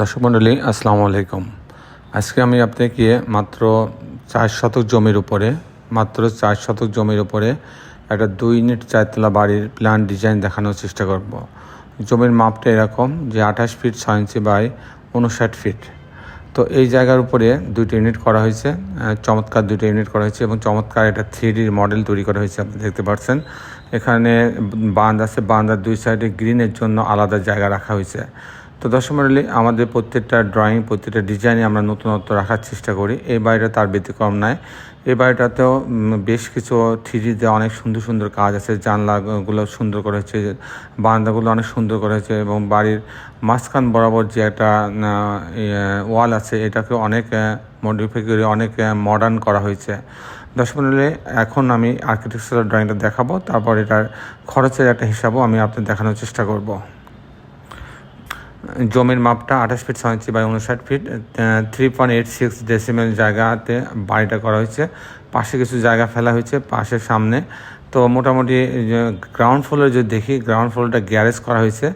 দর্শক মণ্ডলী, আসসালামু আলাইকুম। আজকে আমি আপনাকে মাত্র চার শতক জমির উপরে, মাত্র চার শতক জমির উপরে একটা দুই ইউনিট চারতলা বাড়ির প্ল্যান ডিজাইন দেখানোর চেষ্টা করব। জমির মাপটা এরকম যে আঠাশ ফিট ছয় ইঞ্চি বাই উনষাট ফিট তো এই জায়গার উপরে দুইটা ইউনিট করা হয়েছে চমৎকার দুইটা ইউনিট করা হয়েছে এবং চমৎকার একটা থ্রি ডির মডেল তৈরি করা হয়েছে, আপনি দেখতে পাচ্ছেন এখানে বাঁধ আছে বাঁধার দুই সাইডে গ্রিনের জন্য আলাদা জায়গা রাখা হয়েছে। তো দর্শক মণ্ডলী আমাদের প্রত্যেকটা ড্রয়িং প্রত্যেকটা ডিজাইনে আমরা নতুনত্ব রাখার চেষ্টা করি। এই বাড়িটা তার ব্যতিক্রম নয়। এই বাড়িটাতেও বেশ কিছু থ্রিডিতে অনেক সুন্দর সুন্দর কাজ আছে। জানলাগুলো সুন্দর করা হয়েছে বারান্দাগুলো অনেক সুন্দর করা হয়েছে এবং বাড়ির মাঝখান বরাবর যে একটা ওয়াল আছে, এটাকে অনেক মডিফাই করে অনেক মডার্ন করা হয়েছে। দর্শক মণ্ডলী এখন আমি আর্কিটেকচারাল ড্রয়িংটা দেখাবো। তারপর এটার খরচের একটা হিসাবও আমি আপনাদের দেখানোর চেষ্টা করব। জমির মাপটা আঠাশ ফিট ছয় ইঞ্চি বাই উনষাট feet three point eight six decimal জায়গাতে বাড়িটা করা হয়েছে। পাশে কিছু জায়গা ফেলা হয়েছে পাশের সামনে। তো মোটামুটি গ্রাউন্ড ফ্লোরে যদি দেখি গ্রাউন্ড ফ্লোরটা গ্যারেজ করা হয়েছে।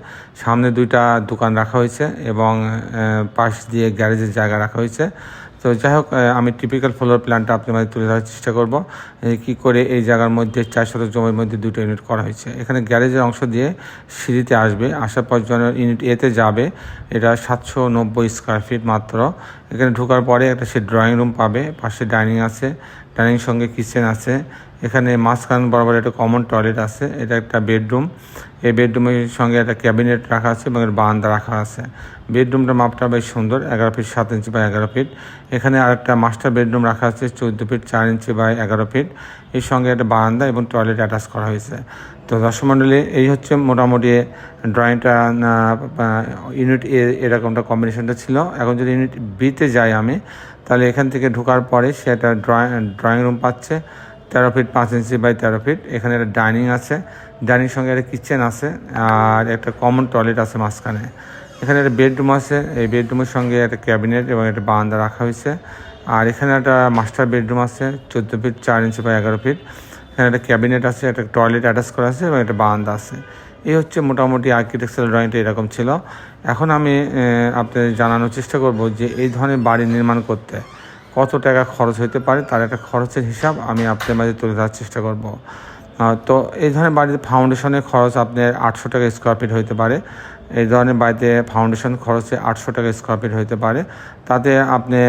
সামনে দুইটা দোকান রাখা হয়েছে এবং পাশ দিয়ে গ্যারেজের জায়গা রাখা হয়েছে। তো যাই হোক আমি টিপিক্যাল ফ্লোর প্ল্যানটা আপনার মাঝে তুলে ধরার চেষ্টা করব। কী করে এই জায়গার মধ্যে চার শতক জমির মধ্যে দুটো ইউনিট করা হয়েছে। এখানে গ্যারেজের অংশ দিয়ে সিঁড়িতে আসবে। আসার পর ইউনিট এতে যাবে, এটা সাতশো নব্বই স্কোয়ার ফিট মাত্র। এখানে ঢোকার পরে একটা সে ড্রয়িং রুম পাবে, পাশে ডাইনিং আছে ডাইনিং সঙ্গে কিচেন আছে। এখানে মাঝখান বরাবর একটা কমন টয়লেট আছে, এটা একটা বেডরুম এই বেডরুমের সঙ্গে একটা ক্যাবিনেট রাখা আছে এবং এর বারান্দা রাখা আছে। বেডরুমটার মাপটা বেশ সুন্দর, এগারো ফিট সাত ইঞ্চি বাই এগারো ফিট। এখানে আরেকটা মাস্টার বেডরুম রাখা আছে, চোদ্দ ফিট চার ইঞ্চি বাই এগারো ফিট। এর সঙ্গে একটা বারান্দা এবং টয়লেট অ্যাটাচ করা হয়েছে। তো দর্শক মণ্ডলী এই হচ্ছে মোটামুটি ড্রয়িংটা ইউনিট এ এরকমটা কম্বিনেশনটা ছিল। এখন যদি ইউনিট বিতে যাই আমি, তাহলে এখান থেকে ঢোকার পরে সে একটা ড্রয়িং ড্রয়িং রুম পাচ্ছে। তেরো ফিট পাঁচ ইঞ্চি বাই তেরো ফিট এখানে একটা ডাইনিং আছে। ডাইনিং সঙ্গে একটা কিচেন আছে আর একটা কমন টয়লেট আছে মাঝখানে। এখানে একটা বেডরুম আছে। এই বেডরুমের সঙ্গে একটা ক্যাবিনেট এবং একটা বারান্দা রাখা হয়েছে। আর এখানে একটা মাস্টার বেডরুম আছে, চোদ্দ ফিট চার ইঞ্চি বাই এগারো ফিট এখানে একটা ক্যাবিনেট আছে, একটা টয়লেট অ্যাটাচ করা আছে এবং একটা বারান্দা আছে। এই হচ্ছে মোটামুটি আর্কিটেকচারাল ড্রয়িংটা এরকম ছিল। এখন আমি আপনাদের জানানোর চেষ্টা করব যে এই ধরনের বাড়ি নির্মাণ করতে কত টাকা খরচ হতে পারে তার একটা খরচের হিসাব আমি আপনাদের মাঝে তুলে ধরার চেষ্টা করব। তো এই ধরনের বাড়িতে ফাউন্ডেশনের খরচ আপনার আটশো টাকা স্কোয়ার ফিট হতে পারে। এই ধরনের বাড়িতে ফাউন্ডেশন খরচে আটশো টাকা স্কোয়ার ফিট হতে পারে। তাতে আপনি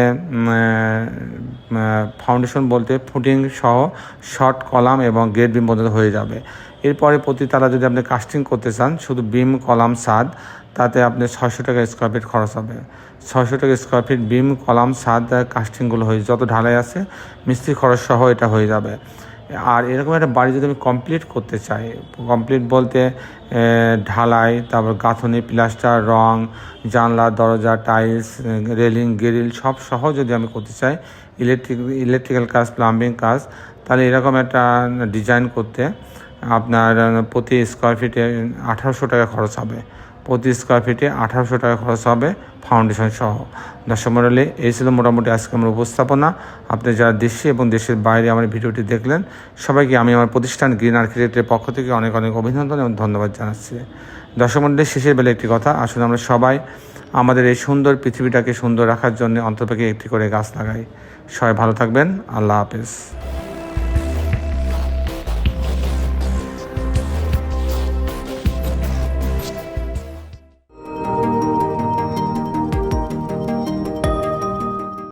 ফাউন্ডেশন বলতে ফুটিং সহ শর্ট কলাম এবং গেট বিম পর্যন্ত হয়ে যাবে। এরপরে প্রতি তারা যদি আপনি কাস্টিং করতে চান, শুধু বিম, কলাম, সাদ, তাতে আপনি ছয়শো টাকা স্কোয়ার ফিট খরচ হবে। ছয়শো টাকা স্কোয়ার ফিট বিম, কলাম, সাদ কাস্টিংগুলো হয়ে, যত ঢালাই আছে, মিস্ত্রি খরচ সহ এটা হয়ে যাবে। আর এরকম একটা বাড়ি যদি আমি কমপ্লিট করতে চাই কমপ্লিট বলতে ঢালাই, তারপর গাঁথনি প্লাস্টার রং, জানলা, দরজা টাইলস রেলিং গ্রিল সব সহ যদি আমি করতে চাই ইলেকট্রিক ইলেকট্রিক্যাল কাজ প্লাম্বিং কাজ, তাহলে এরকম একটা ডিজাইন করতে আপনার প্রতি স্কোয়ার ফিটে আঠারোশো টাকা খরচ হবে। প্রতি স্কোয়ার ফিটে আঠারোশো টাকা খরচ হবে ফাউন্ডেশন সহ। দর্শক মন্ডলী, এই ছিল মোটামুটি আজকে আমার উপস্থাপনা। আপনি যারা দেশে এবং দেশের বাইরে আমার ভিডিওটি দেখলেন, সবাইকে আমি আমার প্রতিষ্ঠান গ্রিন আর্কিটেক্টের পক্ষ থেকে অনেক অনেক অভিনন্দন এবং ধন্যবাদ জানাচ্ছি। দর্শক মন্ডলী, শেষের বেলা একটি কথা আসলে আমরা সবাই আমাদের এই সুন্দর পৃথিবীটাকে সুন্দর রাখার জন্য অন্তপক্ষে একটি করে গাছ লাগাই। সবাই ভালো থাকবেন, আল্লাহ হাফেজ।